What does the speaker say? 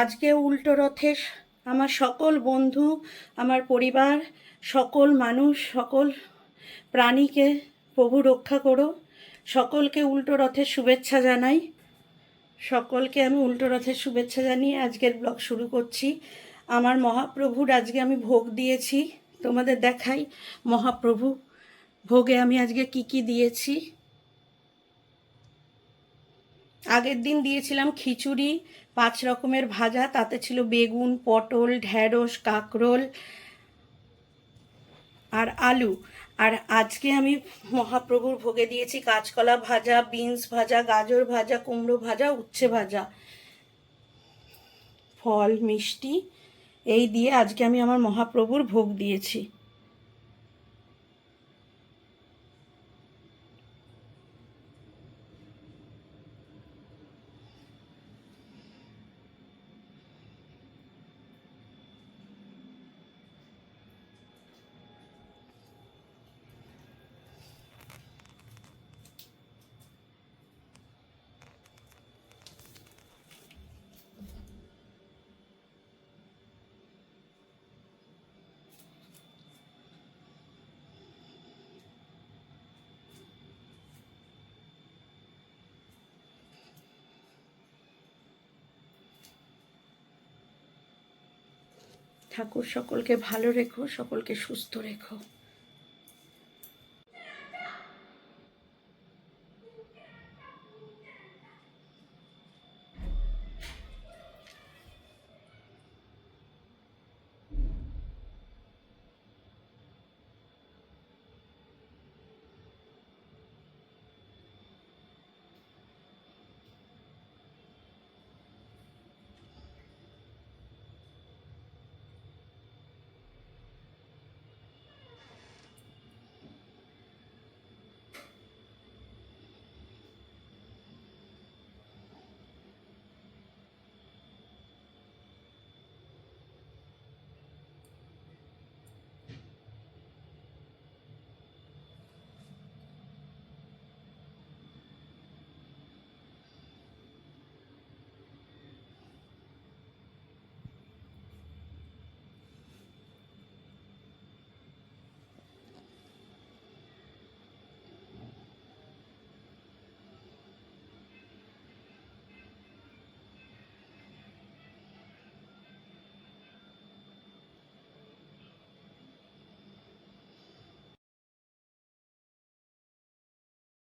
আজকে উল্টো রথে আমার সকল বন্ধু, আমার পরিবার, সকল মানুষ, সকল প্রাণীকে প্রভু রক্ষা করো। সকলকে উল্টো রথের শুভেচ্ছা জানাই। সকলকে আমি উল্টো রথের শুভেচ্ছা জানিয়ে আজকের ব্লগ শুরু করছি। আমার মহাপ্রভুর আজকে আমি ভোগ দিয়েছি, তোমাদের দেখাই মহাপ্রভু। ভোগে আমি আজকে কি কি দিয়েছি? আগের দিন দিয়েছিলাম খিচুড়ি, পাঁচ রকমের ভাজা, তাতে ছিল বেগুন, পটল, ঢ্যাঁড়স, কাঁকরোল আর আলু। আর আজকে আমি মহাপ্রভুর ভোগে দিয়েছি কাঁচকলা ভাজা, বিনস ভাজা, গাজর ভাজা, কুমড়ো ভাজা, উচ্ছে ভাজা। ফল, মিষ্টি, এই দিয়ে আজকে আমি আমার মহাপ্রভুর ভোগ দিয়েছি। ঠাকুর সকলকে ভালো রেখো সকলকে সুস্থ রেখো।